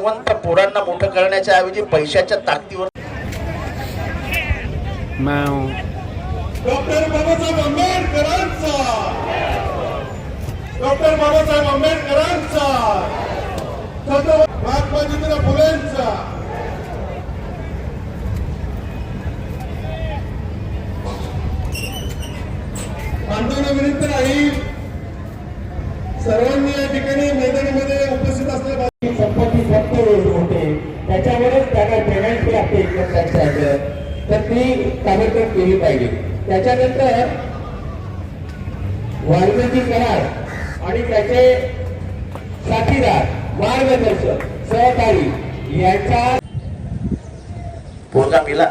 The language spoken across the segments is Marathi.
पोरांना मोठं करण्याच्या ऐवजी पैशाच्या ताकदीवर डॉक्टर बाबासाहेब आंबेडकरांचा. डॉक्टर बाबासाहेब आंबेडकरांचा. महात्मा ज्योतिराव फुलेंचा. बांधवांना विनंती राहील सर्वांनी या ठिकाणी मैदानामध्ये कार्यक्रम केली पाहिजे. त्याच्यानंतर वाल्मिकी करार आणि त्याचे साथीदार मार्गदर्शक सहकारी यांच्या पोरगा मेला.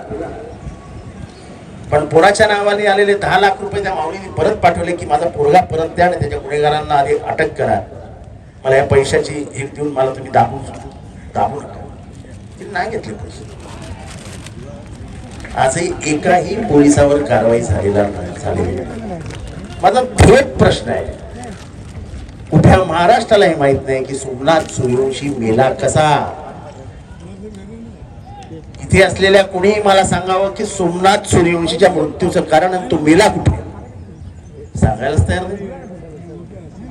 पण पोराच्या नावाने आलेले दहा लाख रुपये त्या माऊलीने परत पाठवले की माझा पोरगा परत द्या आणि त्याच्या गुन्हेगारांना आधी अटक करा. मला या पैशाची हे देऊन मला तुम्ही दाबून दाबू नका तिने नाही घेतले पैसे. आजही एकाही पोलिसावर कारवाई झालेला झालेली नाही. माझा थेट प्रश्न आहे. उभ्या महाराष्ट्राला हे माहीत नाही की सोमनाथ सूर्यवंशी मेला कसा? इथे असलेल्या कोणीही मला सांगावं की सोमनाथ सूर्यवंशीच्या मृत्यूचं कारण आणि तो मेला कुठे? सांगायलाच तयार नाही.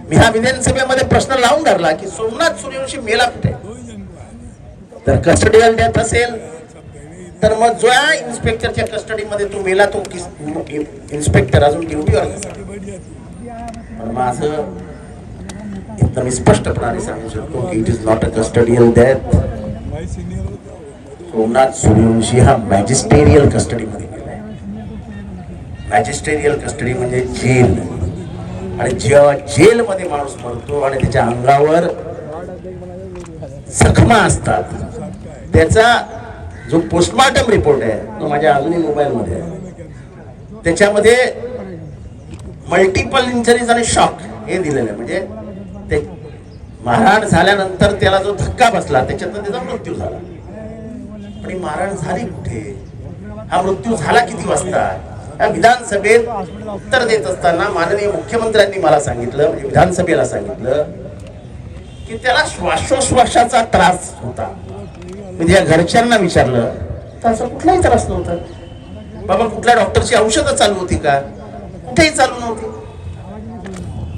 मी हा विधानसभेमध्ये प्रश्न लावून धरला की सोमनाथ सूर्यवंशी मेला कुठे? तर कस्टडियल डेथ असेल. तर मग जो या इन्स्पेक्टरच्या कस्टडीमध्ये तो मेला तो इन्स्पेक्टर अजून ड्युटीवर पण मग माझं एकदम मी स्पष्टपणाने सांगू शकतो की it is not a custodial death Somnath Suryavanshi हा मॅजिस्टेरियल कस्टडीमध्ये गेलाय. मॅजिस्टेरियल कस्टडी म्हणजे जेल. आणि जेव्हा जेलमध्ये माणूस मरतो आणि त्याच्या अंगावर जखमा असतात त्याचा जो पोस्टमार्टम रिपोर्ट आहे तो माझ्या अजूनही मोबाईलमध्ये आहे. त्याच्यामध्ये मल्टिपल इंजरीज आणि शॉक हे दिलेलं आहे. म्हणजे ते मारहाण झाल्यानंतर त्याला जो धक्का बसला त्याच्यातनं त्याचा मृत्यू झाला. पण ही मारहाण झाली कुठे? हा मृत्यू झाला किती वाजता? या विधानसभेत उत्तर देत असताना माननीय मुख्यमंत्र्यांनी मला सांगितलं म्हणजे विधानसभेला सांगितलं की त्याला श्वासोश्वासाचा त्रास होता. म्हणजे या घरच्यांना विचारलं. तर असं कुठलाही त्रास नव्हता. बाबा कुठल्या डॉक्टरची औषधं चालू होती का? कुठेही चालू नव्हती.